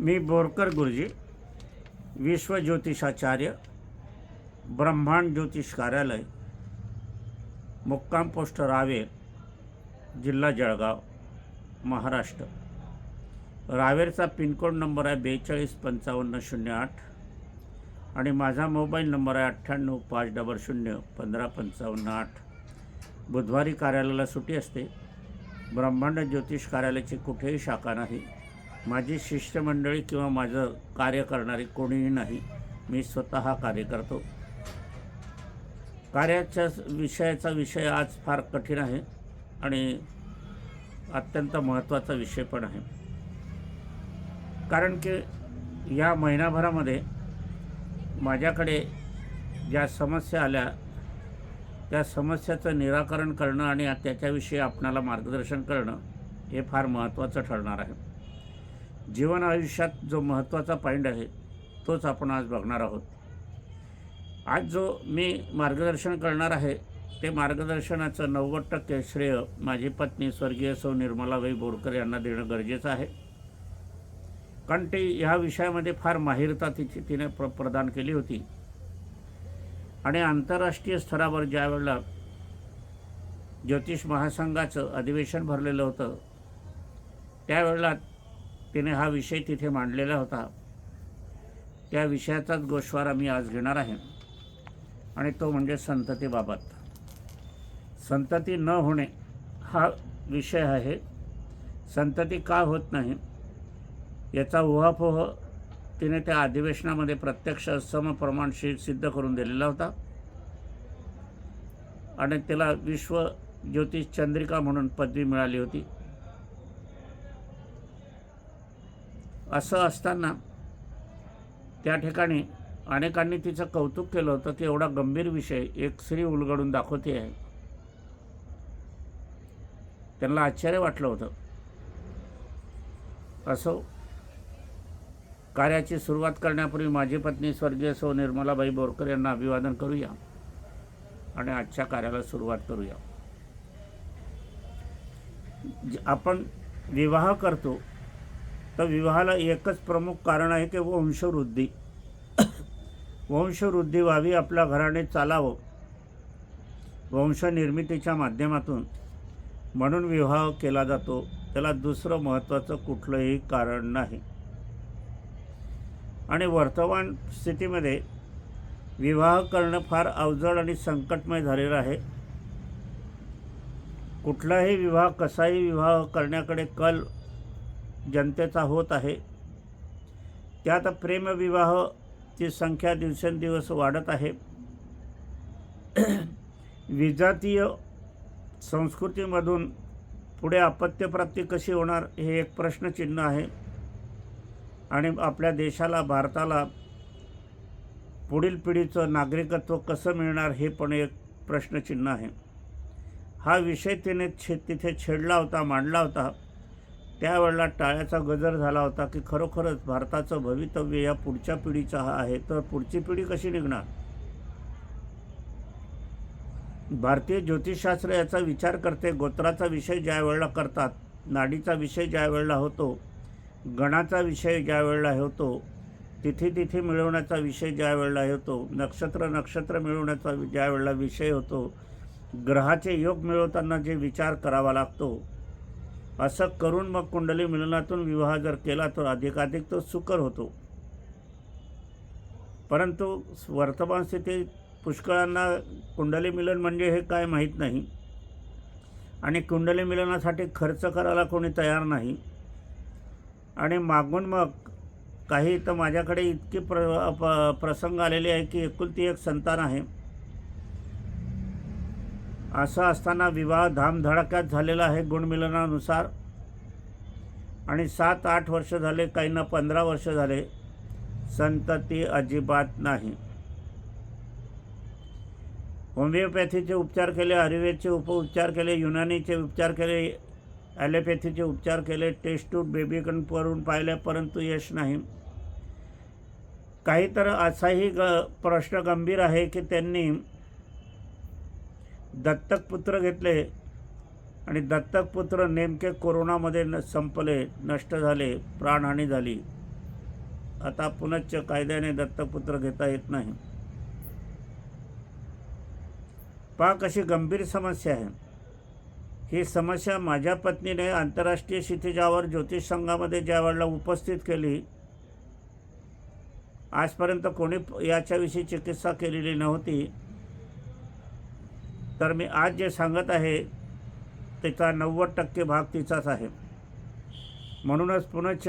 मी बोरकर गुरुजी विश्व ज्योतिषाचार्य ब्रह्मांड ज्योतिष कार्यालय मुक्काम पोस्ट रावेर जिल्हा जळगाव महाराष्ट्र. रावेरचा पिनकोड नंबर आहे बेचाळीस पंचावन्न शून्य आठ आणि माझा मोबाईल नंबर आहे अठ्ठ्याण्णव पाच डबल शून्य पंधरा पंचावन्न आठ. बुधवारी कार्यालयाला सुट्टी असते. ब्रह्मांड ज्योतिष कार्यालयाची कुठेही शाखा नाही. माझी शिष्टमंडळी किंवा माझं कार्य करणारी कोणीही नाही. मी स्वतः कार्य करतो. कार्याच्या विषयाचा विषय आज फार कठीण आहे आणि अत्यंत महत्त्वाचा विषय पण आहे. कारण की या महिनाभरामध्ये माझ्याकडे ज्या समस्या आल्या त्या समस्याचं निराकरण करणं आणि त्याच्याविषयी आपणाला मार्गदर्शन करणं हे फार महत्त्वाचं ठरणार आहे. जीवन आयुष्यात जो महत्त्वाचा पॉईंट आहे तोच आपण आज बघणार आहोत. आज जो मी मार्गदर्शन करणार आहे ते मार्गदर्शनाचं नव्वद टक्के श्रेय माझी पत्नी स्वर्गीय सौ निर्मलाबाई बोरकर यांना देणं गरजेचं आहे. कारण ती ह्या विषयामध्ये फार माहिरता तिची तिने प्र प्रदान केली होती. आणि आंतरराष्ट्रीय स्तरावर ज्या वेळेला ज्योतिष महासंघाचं अधिवेशन भरलेलं होतं त्यावेळेला तिने हा विषय तिथे मांडलेला होता. त्या विषयाचाच गोषवारा मी आज घेणार आहे. आणि तो म्हणजे संततीबाबत. संतती न होणे हा विषय आहे. संतती का होत नाही? याचा उहापोह तिने त्या अधिवेशनामध्ये प्रत्यक्ष समप्रमाणशी सिद्ध करून दिलेला होता. आणि तिला विश्व ज्योतिष चंद्रिका म्हणून पदवी मिळाली होती. असं असताना त्या ठिकाणी अनेकांनी तिचं कौतुक केलं होतं की एवढा गंभीर विषय एक स्त्री उलगडून दाखवते आहे. त्यांना आश्चर्य वाटलं होतं. असो कार्याची सुरुवात करण्यापूर्वी माझी पत्नी स्वर्गीय सौ निर्मलाबाई बोरकर यांना अभिवादन करूया आणि आजच्या कार्याला सुरुवात करूया. आपण विवाह करतो तर विवाहाला एकच प्रमुख कारण आहे की वंशवृद्धी. वंशवृद्धी व्हावी आपल्या घराने चालावं. वंशनिर्मितीच्या माध्यमातून म्हणून विवाह केला जातो. त्याला दुसरं महत्त्वाचं कुठलंही कारण नाही. आणि वर्तमान स्थितीमध्ये विवाह करणं फार अवजड आणि संकटमय झालेलं आहे. कुठलाही विवाह कसाही विवाह करण्याकडे कल जनतेचा होत आहे. त्यात प्रेमविवाहची संख्या दिवसेंदिवस वाढत आहे. विजातीय संस्कृतीमधून पुढे अपत्यप्राप्ती कशी होणार हे एक प्रश्नचिन्ह आहे. आणि आपल्या देशाला भारताला पुढील पिढीचं नागरिकत्व कसं मिळणार हे पण एक प्रश्नचिन्ह आहे. हा विषय तिने छे तिथे छेडला होता मांडला होता. त्यावेळेला टाळ्याचा गजर झाला होता की खरोखरच भारताचं भवितव्य या पुढच्या पिढीचं हा आहे. तर पुढची पिढी कशी निघणार? भारतीय ज्योतिषशास्त्र याचा विचार करते. गोत्राचा विषय ज्या वेळेला करतात नाडीचा विषय ज्या वेळेला होतो गणाचा विषय ज्या वेळेला होतो तिथी तिथी मिळवण्याचा विषय ज्या वेळेला होतो नक्षत्र नक्षत्र मिळवण्याचा ज्या वेळेला विषय होतो ग्रहाचे योग मिळवताना जे विचार करावा लागतो असं करून मग कुंडली मिलनातून विवाह जर केला तर अधिकाधिक तो सुकर होतो. परंतु वर्तमान स्थितीत पुष्कळांना कुंडली मिलन म्हणजे हे काय माहीत नाही. आणि कुंडली मिलनासाठी खर्च करायला कोणी तयार नाही. आणि मागून मग काही तर माझ्याकडे इतके प्र प- प्रसंग आलेले आहे की एकुलती एक संतान आहे. असं असताना विवाह धामधडाक्यात झालेला आहे गुणमिलनानुसार. आणि सात आठ वर्ष झाले काहींना पंधरा वर्ष झाले संतती अजिबात नाही. होमिओपॅथीचे उपचार केले आयुर्वेदचे उपउपचार केले युनानीचे उपचार केले ॲलोपॅथीचे उपचार केले टेस्ट ट्यूब बेबीकन करून पाहिले परंतु यश नाही. काही तर असाही ग प्रश्न गंभीर आहे की त्यांनी दत्तक पुत्र घेतले. आणि दत्तक पुत्र नेमके कोरोनामध्ये न संपले नष्ट झाले प्राणहानी झाली. आता पुनश्च कायद्याने दत्तकपुत्र घेता येत नाही. पाक अशी गंभीर समस्या आहे. ही समस्या माझ्या पत्नीने आंतरराष्ट्रीय क्षितिजावर ज्योतिष संघामध्ये ज्या वेळेला उपस्थित केली आजपर्यंत कोणी याच्याविषयी चिकित्सा केलेली नव्हती. तर मी आज जे सांगत आहे त्याचा नव्वद टक्के भाग तिचाच आहे. म्हणूनच पुनश्च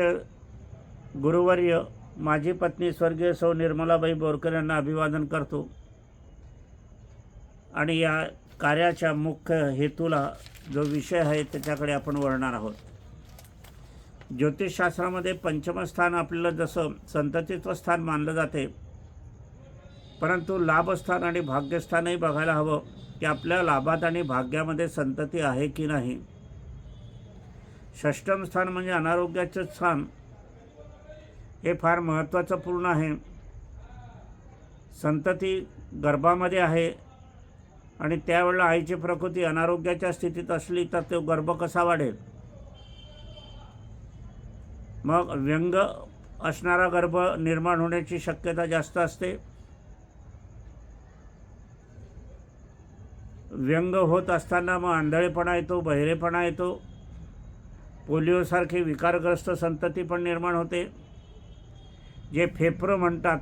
गुरुवर्य माझी पत्नी स्वर्गीय सौ निर्मलाबाई बोरकर यांना अभिवादन करतो. आणि या कार्याच्या मुख्य हेतूला जो विषय आहे त्याच्याकडे आपण वळणार आहोत. ज्योतिषशास्त्रामध्ये पंचमस्थान आपल्याला जसं संततित्व स्थान मानलं जाते परंतु लाभस्थान आणि भाग्यस्थानही बघायला हवं. की आपल्या लाभात आणि भाग्यामध्ये संतती आहे की नाही? षष्टम स्थान म्हणजे अनारोग्याचं स्थान. हे फार महत्त्वाचं पूर्ण आहे. संतती गर्भामध्ये आहे आणि त्यावेळेला आईची प्रकृती अनारोग्याच्या स्थितीत असली तर तो गर्भ कसा वाढेल? मग व्यंग असणारा गर्भ निर्माण होण्याची शक्यता जास्त असते. व्यंग होत असताना मग आंधळेपणा येतो बहिरेपणा येतो. पोलिओसारखी विकारग्रस्त संतती पण निर्माण होते. जे फेफरं म्हणतात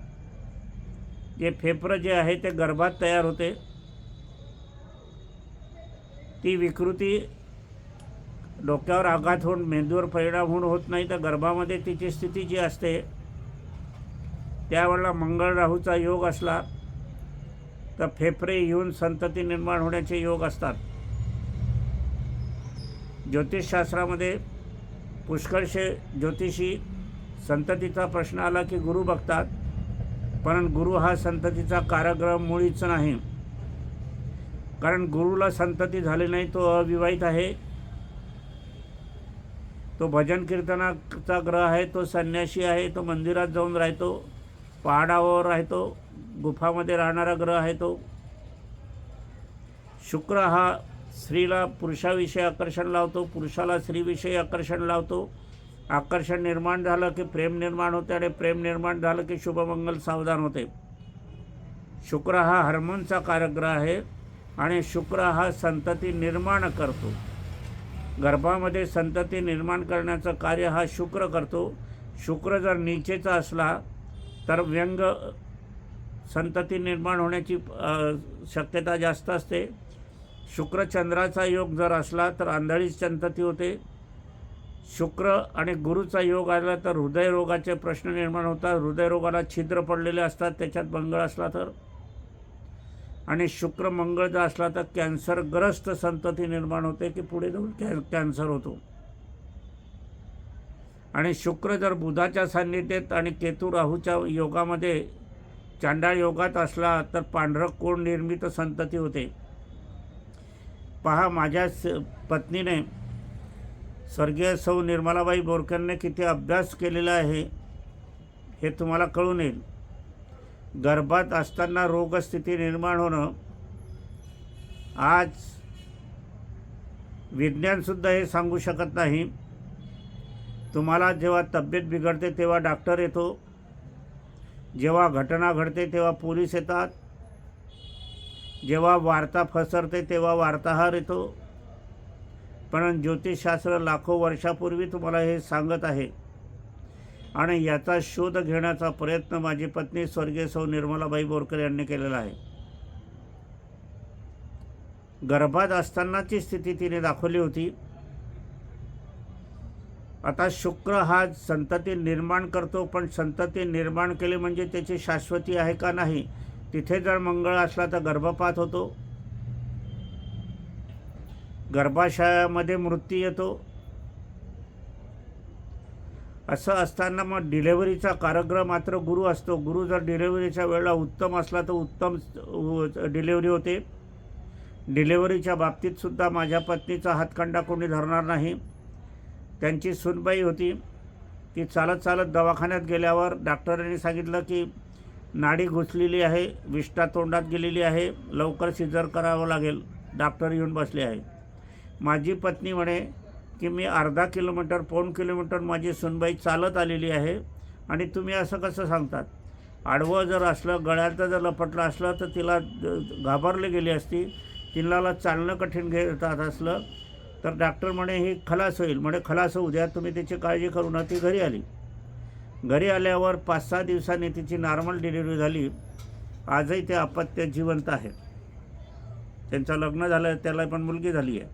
जे फेफरं जे आहे ते गर्भात तयार होते. ती विकृती डोक्यावर आघात होऊन मेंदूवर परिणाम होऊन होत नाही तर गर्भामध्ये तिची स्थिती जी असते त्यावेळेला मंगळ राहूचा योग असला तर फेफरे येऊन संतती निर्माण होण्याचे योग असतात. ज्योतिषशास्त्रामध्ये पुष्कळशे ज्योतिषी संततीचा प्रश्न आला की गुरु बघतात पण गुरु हा संततीचा कारग्रह मुळीच नाही. कारण गुरुला संतती झाली नाही तो अविवाहित आहे. तो भजन कीर्तनाचा ग्रह आहे तो संन्यासी आहे तो मंदिरात जाऊन राहतो पहाडावर राहतो गुफामध्ये राहणारा ग्रह आहे तो. शुक्र हा स्त्रीला पुरुषाविषयी आकर्षण लावतो पुरुषाला स्त्रीविषयी आकर्षण लावतो. आकर्षण निर्माण झालं की प्रेम निर्माण होते आणि प्रेम निर्माण झालं की शुभमंगल सावधान होते. शुक्र हा हार्मोनचा कारग्रह आहे आणि शुक्र हा संतती निर्माण करतो. गर्भामध्ये संतती निर्माण करण्याचं कार्य हा शुक्र करतो. शुक्र जर नीचेचा असला तर व्यंग संतती निर्माण होण्याची शक्यता जास्त असते. शुक्रचंद्राचा योग जर असला तर आंधळीच संतती होते. शुक्र आणि गुरुचा योग आला तर हृदयरोगाचे प्रश्न निर्माण होतात. हृदयरोगाला छिद्र पडलेले असतात त्याच्यात मंगळ असला तर. आणि शुक्र मंगळ जर असला तर कॅन्सरग्रस्त संतती निर्माण होते की पुढे जाऊन कॅ कॅन्सर होतो. आणि शुक्र जर बुधाच्या सान्निध्येत आणि केतू राहूच्या योगामध्ये चांडाळ योगात असला तर पांढरं कोण निर्मित संतती होते? पहा माझ्या स पत्नीने स्वर्गीय सौ निर्मलाबाई बोरकरने किती अभ्यास केलेला आहे हे तुम्हाला कळून येईल. गर्भात असताना रोगस्थिती निर्माण होणं आज विज्ञानसुद्धा हे सांगू शकत नाही. तुम्हाला जेव्हा तब्येत बिघडते तेव्हा डॉक्टर येतो. जेव्हा घटना घडते तेव्हा पोलीस येतात. जेव्हा वार्ता फसरते तेव्हा वार्ताहर येतो. पण ज्योतिषशास्त्र लाखो वर्षापूर्वी तुम्हाला हे सांगत आहे. आणि याचा शोध घेण्याचा प्रयत्न माझी पत्नी स्वर्गीय सौ निर्मलाबाई बोरकर यांनी केलेला आहे. गर्भात असतानाची स्थिती तिने दाखवली होती. आता शुक्र हा संतती निर्माण करतो पण संतती निर्माण केली म्हणजे त्याची शाश्वती आहे का नाही? तिथे जर मंगळ असला तर गर्भपात होतो. गर्भाशयामध्ये मृत्यू येतो. असं असताना मग डिलेवरीचा कार्यक्रम मात्र गुरु असतो. गुरु जर डिलेवरीच्या वेळेला उत्तम असला तर उत्तम डिलेवरी होते. डिलेवरीच्या बाबतीतसुद्धा माझ्या पत्नीचा हातखंडा कोणी धरणार नाही. त्यांची सुनबाई होती. ती चालत चालत दवाखान्यात गेल्यावर डॉक्टरांनी सांगितलं की नाडी घुसलेली आहे विष्ठा तोंडात गेलेली आहे लवकर सिजर करावं लागेल डॉक्टर येऊन बसले आहे माझी पत्नी म्हणे की मी अर्धा किलोमीटर पाऊण किलोमीटर माझी सुनबाई चालत आलेली आहे आणि तुम्ही असं कसं सांगतात? आडवं जर असलं गळ्याचं जर लपटलं असलं तर तिला घाबरली गेली असती. तिला चालणं कठीण घेतात असलं. तर डॉक्टर म्हणे ही खलास होईल. म्हणे खलास होऊ द्या तुम्ही त्याची काळजी करू ना ती घरी आली. घरी आल्यावर पाच सहा दिवसांनी तिची नॉर्मल डिलिव्हरी झाली. आजही ते अपत्य जिवंत आहे त्यांचं लग्न झालं त्याला पण मुलगी झाली आहे.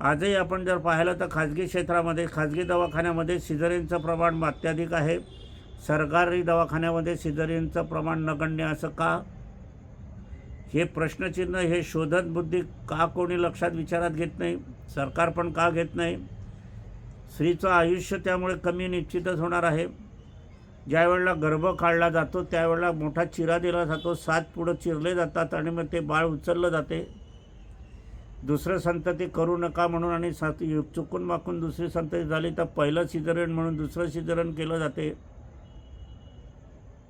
आजही आपण जर पाहिलं तर खाजगी क्षेत्रामध्ये खाजगी दवाखान्यामध्ये सिझरिनचं प्रमाण अत्याधिक आहे. सरकारी दवाखान्यामध्ये सिझरिनचं प्रमाण नगण्य असं का? हे प्रश्नचिन्ह हे शोधन बुद्धी का कोणी लक्षात विचारात घेत नाही? सरकार पण का घेत नाही? स्त्रीचं आयुष्य त्यामुळे कमी निश्चितच होणार आहे. ज्यावेळेला गर्भ काढला जातो त्यावेळेला मोठा चिरा दिला जातो सात पुढं चिरले जातात आणि मग ते बाळ उचललं जाते. दुसरं संतती करू नका म्हणून आणि सात चुकून माकून दुसरी संतती झाली तर पहिलं सिजरण म्हणून दुसरं सिजरण केलं जाते.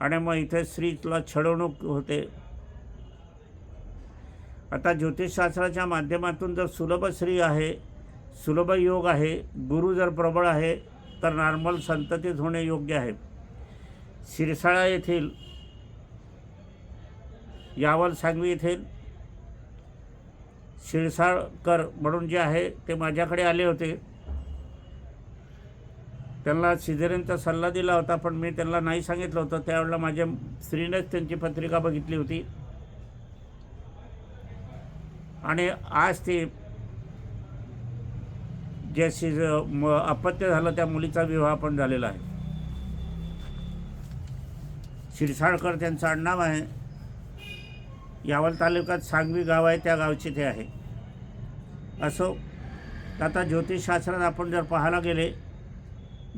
आणि मग इथे स्त्रीला छळवणूक होते. आता ज्योतिषशास्त्राच्या माध्यमातून जर सुलभ स्त्री आहे सुलभ योग आहे गुरु जर प्रबळ आहे तर नॉर्मल संततीत होणे योग्य आहे. शिरसाळा येथील यावल सांगवी येथील शिरसाळकर म्हणून जे आहे ते माझ्याकडे आले होते. त्यांना सिझेरिनचा सल्ला दिला होता पण मी त्यांना नाही सांगितलं होतं. त्यावेळेला माझ्या स्त्रीनेच त्यांची पत्रिका बघितली होती. आणि आज ते ज्याशी म अपत्य झालं त्या मुलीचा विवाह पण झालेला आहे. शिरसाळकर त्यांचं आडनाव आहे. यावल तालुक्यात सांगवी गाव आहे त्या गावचे ते आहे. असो आता ज्योतिषशास्त्रात आपण जर पाहायला गेले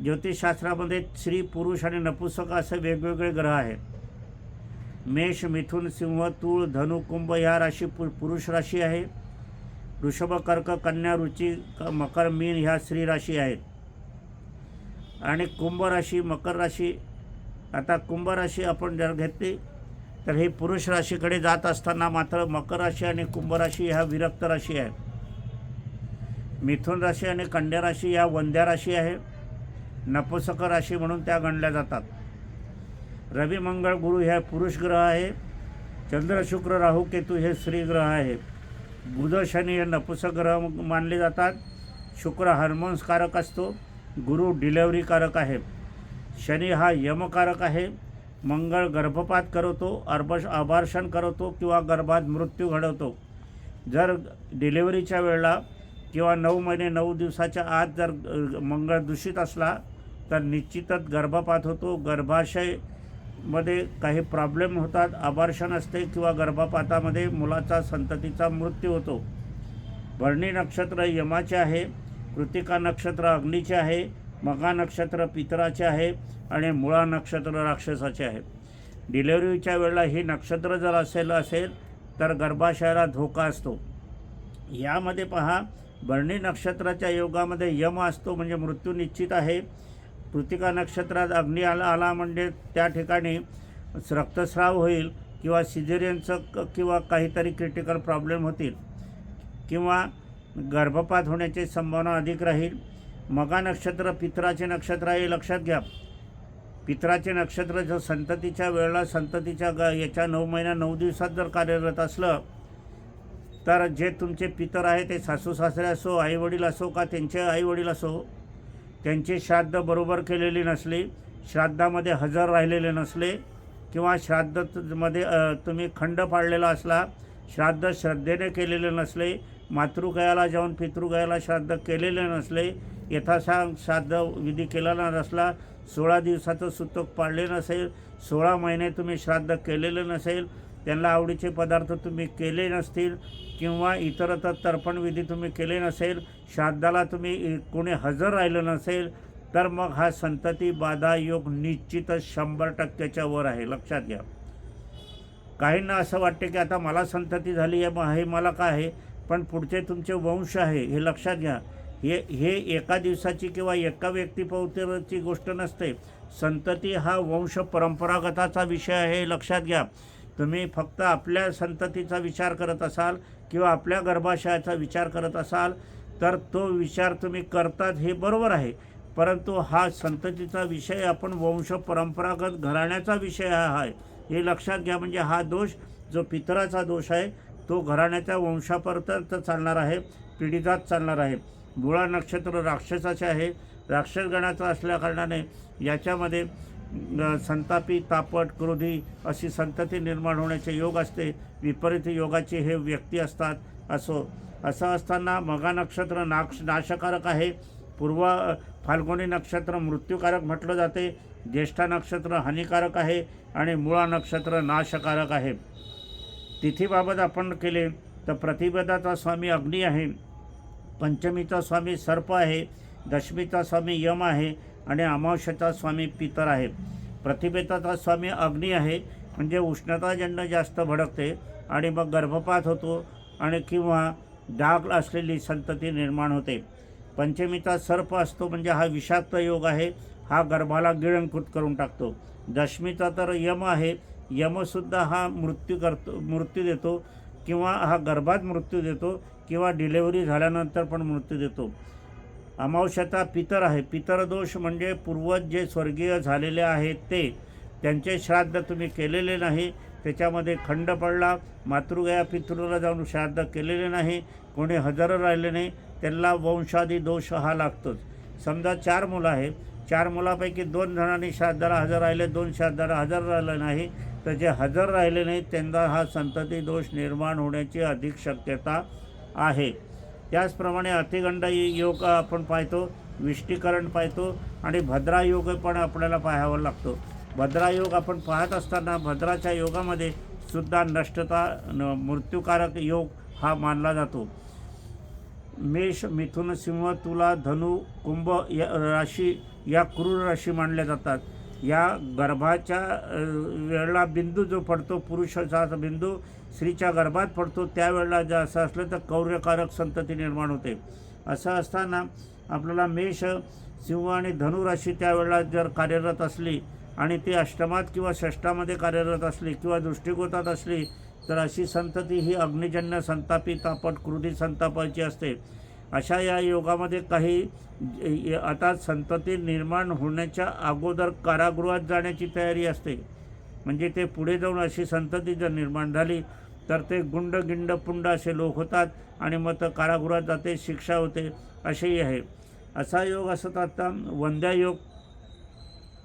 ज्योतिषशास्त्रामध्ये स्त्री पुरुष आणि नपुसक असे वेगवेगळे ग्रह आहेत. मेष मिथुन सिंह तूळ धनु कुंभ ह्या राशी पु पुरुष राशी आहे. वृषभ कर्क कन्या रुची क- मकर मीन ह्या स्त्री राशी आहेत. आणि कुंभ राशी मकर राशी आता कुंभ राशी आपण जर घेतली तर ही पुरुष राशीकडे जात असताना मात्र मकर राशी आणि कुंभ राशी ह्या विरक्त राशी आहेत. मिथुन राशी आणि कन्या राशी ह्या वंध्या राशी आहे. नपुसक राशी म्हणून त्या गणल्या जातात. रवी मंगळ गुरु हे पुरुष ग्रह आहे. चंद्र शुक्र राहू केतू हे स्त्री ग्रह आहे. बुध शनी हे नपुसक ग्रह मानले जातात. शुक्र हार्मोन्सकारक असतो. गुरु डिलेवरीकारक आहे. शनी हा यमकारक आहे. मंगळ गर्भपात करवतो अर्भश अभार्षण करवतो किंवा गर्भात मृत्यू घडवतो. जर डिलेवरीच्या वेळेला किंवा नऊ महिने नऊ दिवसाच्या आत जर मंगळ दूषित असला तर निश्चितच गर्भपात होतो. गर्भाशय मध्ये काही प्रॉब्लेम होतात अभार्षण असते किंवा गर्भपातामध्ये मुलाचा संततीचा मृत्यू होतो. भरणी नक्षत्र यमाचे आहे कृतिका नक्षत्र अग्नीचे आहे मगा नक्षत्र पितराचे आहे आणि मुळा नक्षत्र राक्षसाचे आहे. डिलेवरीच्या वेळेला ही नक्षत्र जर असेल असेल तर गर्भाशयाला धोका असतो. यामध्ये पहा भरणी नक्षत्राच्या योगामध्ये यम असतो म्हणजे मृत्यू निश्चित आहे. कृतिका नक्षत्रात अग्नी आला आला म्हणजे त्या ठिकाणी रक्तस्राव होईल किंवा सिजेरियनचं क- किंवा काहीतरी क्रिटिकल प्रॉब्लेम होतील किंवा गर्भपात होण्याची संभावना अधिक राहील. मगा नक्षत्र पित्राचे नक्षत्र आहे हे लक्षात घ्या. पित्राचे नक्षत्र जर संततीच्या वेळेला संततीच्या ग याच्या नऊ महिन्या नऊ दिवसात जर कार्यरत असलं तर जे तुमचे पितर आहे ते सासू सासरे असो आईवडील असो का त्यांचे आईवडील असो त्यांची श्राद्ध बरोबर केलेली नसली श्राद्धामध्ये हजर राहिलेले नसले किंवा श्राद्धमध्ये तुम्ही खंड पाडलेला असला श्राद्ध श्रद्धेने केलेले नसले मातृगयाला जाऊन पितृगयाला श्राद्ध केलेले नसले यथासांग श्राद्ध विधी केला नसला सोळा दिवसाचं सुतक पाळले नसेल सोळा महिने तुम्ही श्राद्ध केलेले नसेल त्यांना आवडीचे पदार्थ तुम्ही केले नसतील किंवा इतरत्र तर्पणविधी तुम्ही केले नसेल श्राद्धाला तुम्ही कोणी हजर राहिलं नसेल तर मग हा संतती बाधा योग निश्चितच शंभर टक्क्याच्या वर आहे. लक्षात घ्या. काहींना असं वाटते की आता मला संतती झाली आहे मग हे मला काय आहे? पण पुढचे तुमचे वंश आहे हे लक्षात घ्या. हे हे एका दिवसाची किंवा एका व्यक्तीपवतीची गोष्ट नसते. संतती हा वंश परंपरागताचा विषय आहे लक्षात घ्या. तुम्ही फक्त आपल्या संततीचा विचार करत असाल किंवा आपल्या गर्भाशयाचा विचार करत असाल तर तो विचार तुम्ही करतात हे बरोबर आहे. परंतु हा संततीचा विषय आपण वंश परंपरागत घराण्याचा विषय हा आहे. हे लक्षात घ्या म्हणजे हा दोष जो पितराचा दोष आहे तो घराण्याच्या वंशापर्यंत चालणार आहे पिढीजात चालणार आहे. मुळा नक्षत्र राक्षसाचे आहे. राक्षसगणाचं असल्याकारणाने याच्यामध्ये संतापी तापट क्रोधी अशी संतती निर्माण होण्याचे योग असते. विपरीत योगाचे हे व्यक्ती असतात. असो असं असताना मगा नक्षत्र नाक्ष नाशकारक आहे. पूर्व फाल्गुनी नक्षत्र मृत्यूकारक म्हटलं जाते. ज्येष्ठा नक्षत्र हानिकारक आहे आणि मुळा नक्षत्र नाशकारक आहे. तिथीबाबत आपण केले तर प्रतिपदाचा स्वामी अग्नी आहे. पंचमीचा स्वामी सर्प आहे. दशमीचा स्वामी यम आहे. आणि अमावस्याचा स्वामी पितर आहे. प्रतिभेताचा स्वामी अग्नी आहे. म्हणजे उष्णताजन्य जास्त भडकते आणि मग गर्भपात होतो आणि किंवा डाग असलेली संतती निर्माण होते. पंचमीचा सर्प असतो म्हणजे हा विषाक्त योग आहे. हा गर्भाला गिळंकृत करून टाकतो. दशमीचा तर यम आहे. यमसुद्धा हा मृत्यू करतो मृत्यू देतो किंवा हा गर्भात मृत्यू देतो किंवा डिलेवरी झाल्यानंतर पण मृत्यू देतो. अमावश्याचा पितर आहे. पितर दोष म्हणजे पूर्वज जे स्वर्गीय झालेले आहेत ते. त्यांचे श्राद्ध तुम्ही केलेले नाही. त्याच्यामध्ये खंड पडला. मातृगया पितृला जाऊन श्राद्ध केलेले नाही. कोणी हजर राहिले नाही. त्यांना वंशादी दोष हा लागतोच. समजा चार मुलं आहे चार मुलापैकी दोन जणांनी श्राद्धाला हजर राहिले. दोन श्राद्धाला हजर राहिलं नाही. तर जे हजर राहिले नाही त्यांना हा संतती दोष निर्माण होण्याची अधिक शक्यता आहे. त्याचप्रमाणे अतिगंड योग आपण पाहतो विष्टीकरण पाहतो आणि भद्रा योग पण आपल्याला पाहावा लागतो. भद्रा योग आपण पाहत असताना भद्राच्या योगामध्ये सुद्धा नष्टता न मृत्यूकारक योग हा मानला जातो. मेष मिथुन सिंह तुला धनु कुंभ या राशी या क्रूर राशी मानल्या जातात. या गर्भाच्या वेळेला बिंदू जो पडतो पुरुषाचा बिंदू स्त्रीच्या गर्भात पडतो त्यावेळेला जर असं असलं तर कौर्यकारक संतती निर्माण होते. असं असताना आपल्याला मेष सिंह आणि धनुराशी त्यावेळेला जर कार्यरत असली आणि ती अष्टमात किंवा षष्टामध्ये कार्यरत असली किंवा दृष्टिगोतात असली तर अशी संतती ही अग्निजन्य संतापी तापट कृती संतापाची असते. अशा या योगामध्ये काही आता संतती निर्माण होण्याच्या अगोदर कारागृहात जाण्याची तयारी असते. म्हणजे ते पुढे जाऊन अशी संतती जर निर्माण झाली तर ते गुंड गिंड पुंड असे लोक होतात आणि मग तर कारागृहात जाते शिक्षा होते असेही आहे. असा योग असत आता वंद्या योग.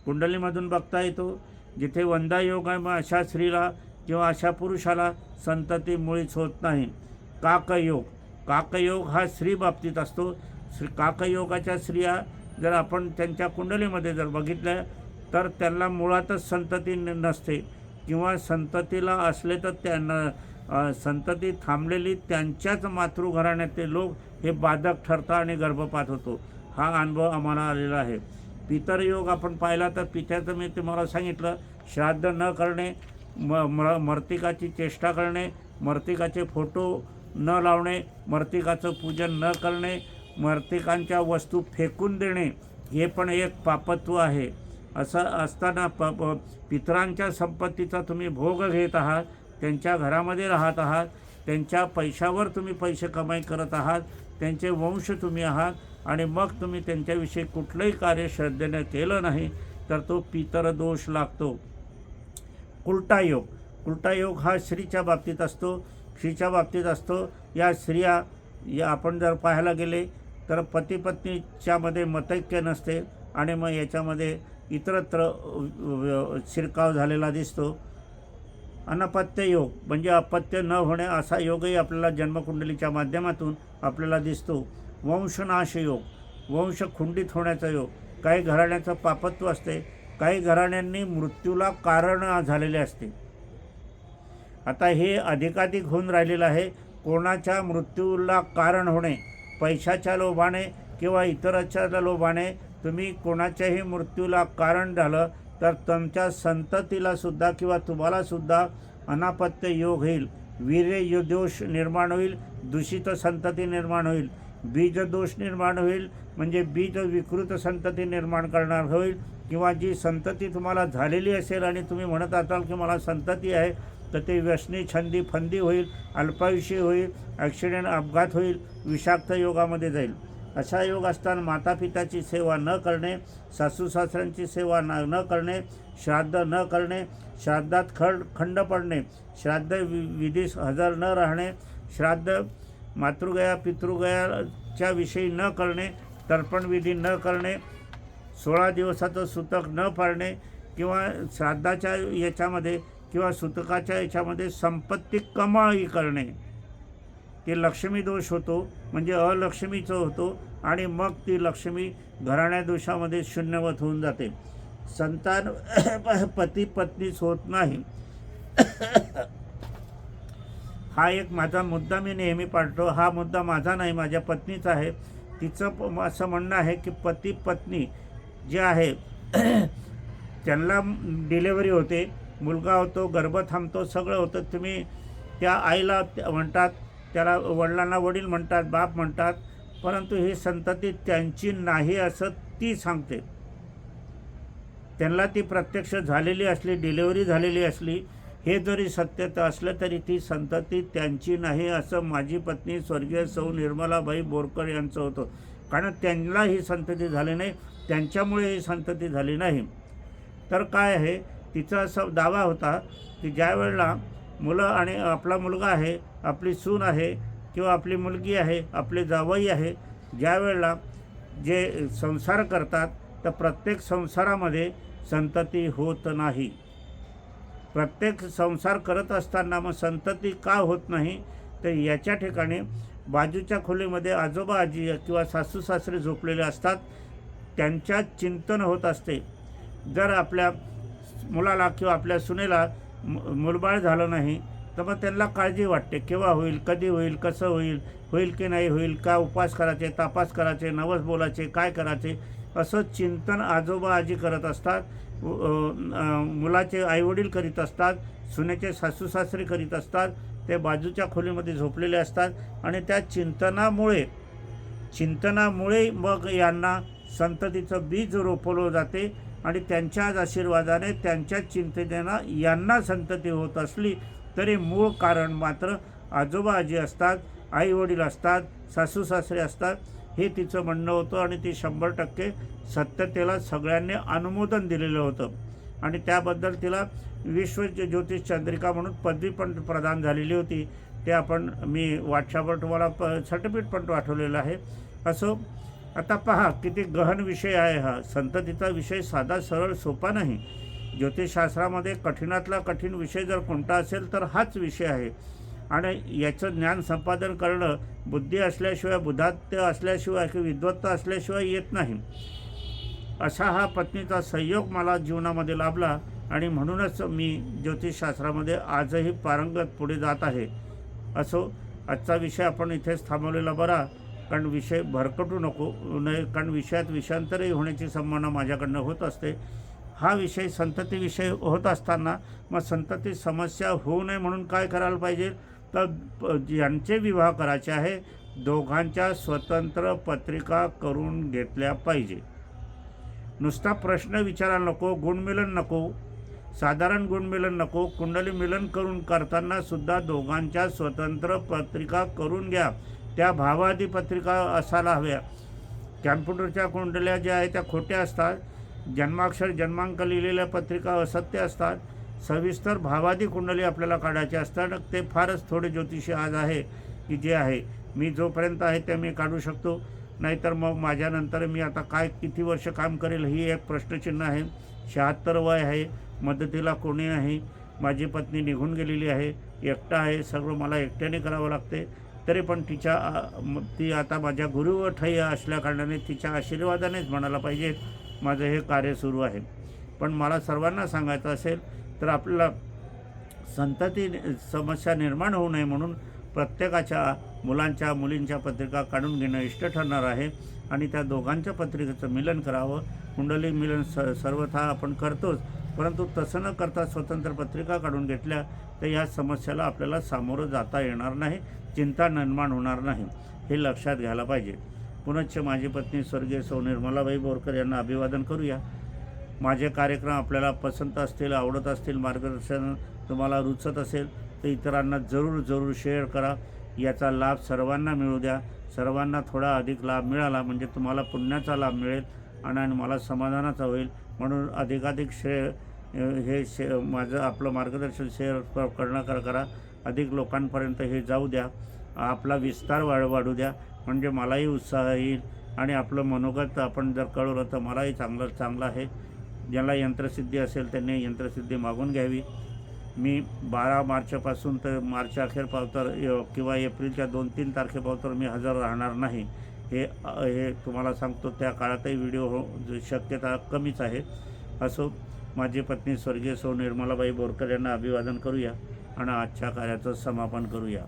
कुंडलीमधून बघता येतो जिथे वंदा योग आहे मग अशा स्त्रीला किंवा अशा पुरुषाला संतती मुळीच होत नाही. काकयोग. काकयोग हा स्त्री बाबतीत असतो. श्री काकयोगाच्या स्त्रिया जर आपण त्यांच्या कुंडलीमध्ये जर बघितलं तर त्यांना मुळातच संतती न- नसते. किंवा संततीला असले तर त्यांना संतती थांबलेली त्यांच्याच मातृघराण्यातले लोक हे बाधक ठरतात आणि गर्भपात होतो. हा अनुभव आम्हाला आलेला आहे. पितरयोग आपण पाहिला तर पित्याचं मी तुम्हाला सांगितलं श्राद्ध न करणे म म मर्तिकाची चेष्टा करणे मर्तिकाचे फोटो न लावणे मर्तिकाचं पूजन न करणे मर्तिकांच्या वस्तू फेकून देणे हे पण एक पापत्व आहे. असं असताना प प- पितरांच्या संपत्तीचा तुम्ही भोग घेत आहात त्यांच्या घरामध्ये राहत आहात त्यांच्या पैशावर तुम्ही पैसे कमाई करत आहात त्यांचे वंश तुम्ही आहात आणि मग तुम्ही त्यांच्याविषयी कुठलंही कार्य श्रद्धेनं केलं नाही तर तो पितर दोष लागतो. उलटा योग. उलटा योग हा स्त्रीच्या बाबतीत असतो. स्त्रीच्या बाबतीत असतो. या स्त्रिया या आपण जर पाहायला गेले तर पतीपत्नीच्यामध्ये मतैक्य नसते आणि मग याच्यामध्ये इतरत्र शिरकाव झालेला दिसतो. अनपत्य योग म्हणजे अपत्य न होणे असा योगही आपल्याला जन्मकुंडलीच्या माध्यमातून आपल्याला दिसतो. वंशनाश योग वंश खुंडित होण्याचा योग काही घराण्याचं पापत्व असते काही घराण्यांनी मृत्यूला कारण झालेले असते. आता हे अधिकाधिक होऊन राहिलेलं आहे. कोणाच्या मृत्यूला कारण होणे पैशाच्या लोभाने किंवा इतराच्या लोभाने तुम्ही कोणाच्याही मृत्यूला कारण झालं तर तुमच्या संततीलासुद्धा किंवा तुम्हालासुद्धा अनापत्य योग होईल. वीर्य निर्माण होईल दूषित संतती निर्माण होईल. बीज दोष निर्माण होईल म्हणजे बीज विकृत संतती निर्माण करणार होईल. किंवा जी संतती तुम्हाला झालेली असेल आणि तुम्ही म्हणत असाल की मला संतती आहे तर ते व्यसनी छंदी फंदी होईल अल्पायुषी होईल ॲक्सिडेंट अपघात होईल विषाक्त योगामध्ये जाईल. अशा योग असताना मातापिताची सेवा न करणे सासू सासऱ्यांची सेवा न न करणे श्राद्ध न करणे श्राद्धात खंड खंड पडणे श्राद्ध वि विधीस हजर न राहणे श्राद्ध मातृगया पितृगयाच्या विषयी न करणे तर्पणविधी न करणे सोळा दिवसाचं सुतक न पाळणे किंवा श्राद्धाच्या याच्यामध्ये किंवा सुतकाच्या याच्यामध्ये संपत्ती कमाई करणे. ते लक्ष्मी दोष होतो म्हणजे अलक्ष्मीचं होतो आणि मग ती लक्ष्मी घराण्या दोषामध्ये शून्यवत होऊन जाते. संतान पती पत्नीच होत नाही. हा एक माझा मुद्दा मी नेहमी पाळतो. हा मुद्दा माझा नाही माझ्या पत्नीचा आहे. तिचं प- असं म्हणणं आहे की पती पत्नी जे आहे त्यांना डिलेवरी होते. मुलगा होतो गर्भ थांबतो सगळं होतं. तुम्ही त्या आईला त्या- म्हणतात त्याला वडिलांना वडील म्हणतात बाप म्हणतात परंतु ही संतती त्यांची नाही असं ती सांगते. त्यांना ती प्रत्यक्ष झालेली असली डिलेवरी झालेली असली हे जरी सत्यता असलं तरी ती संतती त्यांची नाही असं माझी पत्नी स्वर्गीय सौ निर्मलाबाई बोरकर यांचं होतं. कारण त्यांना ही संतती झाली नाही त्यांच्यामुळे ही संतती झाली नाही. तर काय आहे? तिचा असा दावा होता की ज्या वेळेला मुलं आणि आपला मुलगा आहे आपली सून आहे किंवा आपली मुलगी आहे आपले जावई आहे ज्या वेळेला जे संसार करतात तर प्रत्येक संसारामध्ये संतती होत नाही. प्रत्येक संसार करत असताना मग संतती का होत नाही तर याच्या ठिकाणी बाजूच्या खोलीमध्ये आजोबा आजी किंवा सासू सासरे झोपलेले असतात त्यांच्यात चिंतन होत असते. जर आपल्या मुलाला किंवा आपल्या सुनेला मु- मुलबाळ झालं नाही तर मग त्यांना काळजी वाटते केव्हा होईल कधी होईल कसं होईल होईल की नाही होईल का उपास करायचे तापास करायचे नवस बोलायचे काय करायचे असं चिंतन आजोबा आजी करत असतात मुलाचे आईवडील करीत असतात सुनेचे सासू सासरे करीत असतात ते बाजूच्या खोलीमध्ये झोपलेले असतात आणि त्या चिंतनामुळे चिंतनामुळे मग यांना संततीचं बीज रोपवलं जाते आणि त्यांच्याच आशीर्वादाने त्यांच्याच चिंतनेनं यांना संतती होत असली तरी मूळ कारण मात्र आजोबा आजी असतात आई वडील असतात सासू सासरे असतात हे तिचं म्हणणं होतं आणि ती शंभर टक्के सत्यतेला सगळ्यांनी अनुमोदन दिलेलं होतं. आणि त्याबद्दल तिला विश्व ज्योतिष चंद्रिका म्हणून पदवी पण प्रदान झालेली होती. ते आपण मी व्हॉट्सॲपवर तुम्हाला प सर्टिफिकेट पण पाठवलेलं आहे. असं आता पहा किती गहन विषय आहे हा. संततीचा विषय साधा सरळ सोपा नाही. ज्योतिषशास्त्रामध्ये कठीणातला कठीण विषय जर कोणता असेल तर हाच विषय आहे. आणि याचं ज्ञान संपादन करणं बुद्धी असल्याशिवाय बुधात्य असल्याशिवाय किंवा विद्वत्ता असल्याशिवाय येत नाही. असा हा पत्नीचा संयोग मला जीवनामध्ये लाभला आणि म्हणूनच मी ज्योतिषशास्त्रामध्ये आजही पारंगत पुढे जात आहे. असो आजचा विषय आपण इथेच थांबवलेला बरा. कारण विषय भरकटू नको नये कारण विषयात विषांतरही होण्याची संभावना माझ्याकडनं होत असते. हा विषय संतती विषय होत असताना मग संतती समस्या होऊ नये म्हणून काय करायला पाहिजे? तर प- ज्यांचे विवाह करायचे आहे. दोघांच्या स्वतंत्र पत्रिका करून घेतल्या पाहिजे. नुसता प्रश्न विचारायला नको गुणमिलन नको साधारण गुणमिलन नको कुंडली मिलन करून करताना सुद्धा दोघांच्या स्वतंत्र पत्रिका करून घ्या. त्या भावादी पत्रिका असायला हव्या. कॅम्प्युटरच्या कुंडल्या ज्या आहेत त्या खोट्या असतात. जन्माक्षर जन्मांक लिहिलेल्या पत्रिका असत्य असतात. सविस्तर भावादी कुंडली आपल्याला काढायची असतात ते फारच थोडे ज्योतिषी आज आहे की जे आहे. मी जोपर्यंत आहे ते मी काढू शकतो. नाहीतर मग माझ्यानंतर मी आता काय किती वर्ष काम करेल ही एक प्रश्नचिन्ह आहे. शहात्तर वय आहे मदतीला कोणी नाही. माझी पत्नी निघून गेलेली आहे. एकटा आहे सगळं मला एकट्याने करावं लागते. तरी पण तिच्या ती आता माझ्या गुरु ठय असल्या तिच्या आशीर्वादानेच म्हणायला पाहिजे माझं हे कार्य सुरू आहे. पण मला सर्वांना सांगायचं असेल तर आपल्याला संतती समस्या निर्माण होऊ नये म्हणून प्रत्येकाच्या मुलांच्या मुलींच्या पत्रिका काढून घेणं इष्ट ठरणार आहे आणि त्या दोघांच्या पत्रिकेचं मिलन करावं. कुंडली मिलन स सर्वथा आपण करतोच. परंतु तसं न करता स्वतंत्र पत्रिका काढून घेतल्या तर या समस्याला आपल्याला सामोरं जाता येणार नाही चिंता निर्माण होणार नाही हे लक्षात घ्यायला पाहिजे. पुनश्च माझी पत्नी स्वर्गीय सौ निर्मलाबाई बोरकर यांना अभिवादन करूया. माझे कार्यक्रम आपल्याला पसंत असतील आवडत असतील मार्गदर्शन तुम्हाला रुचत असेल तर इतरांना जरूर जरूर शेअर करा. याचा लाभ सर्वांना मिळू द्या. सर्वांना थोडा अधिक लाभ मिळाला म्हणजे तुम्हाला पुण्याचा लाभ मिळेल आणि आणि मला समाधानाचा होईल. म्हणून अधिकाधिक श्रेय हे शे माझं आपलं मार्गदर्शन शेअर प- करणं कर. करा अधिक लोकांपर्यंत हे जाऊ द्या. आपला विस्तार वाढ वाढू द्या. म्हणजे मलाही उत्साह येईल आणि आपलं मनोगत आपण जर कळवलं तर मलाही चांगलं चांगलं आहे. ज्याला यंत्रसिद्धी असेल त्यांनी यंत्रसिद्धी मागून घ्यावी. मी बारा मार्चपासून तर मार्च अखेर पावतर किंवा एप्रिलच्या दोन तीन तारखेपावतर मी हजर राहणार नाही. हे हे तुम्हाला सांगतो त्या काळातही व्हिडिओ हो शक्यता कमीच आहे. असो माझी पत्नी स्वर्गीय सौ निर्मलाबाई बोरकर यांना अभिवादन करूया आणि आजच्या कार्याचं समापन करूया.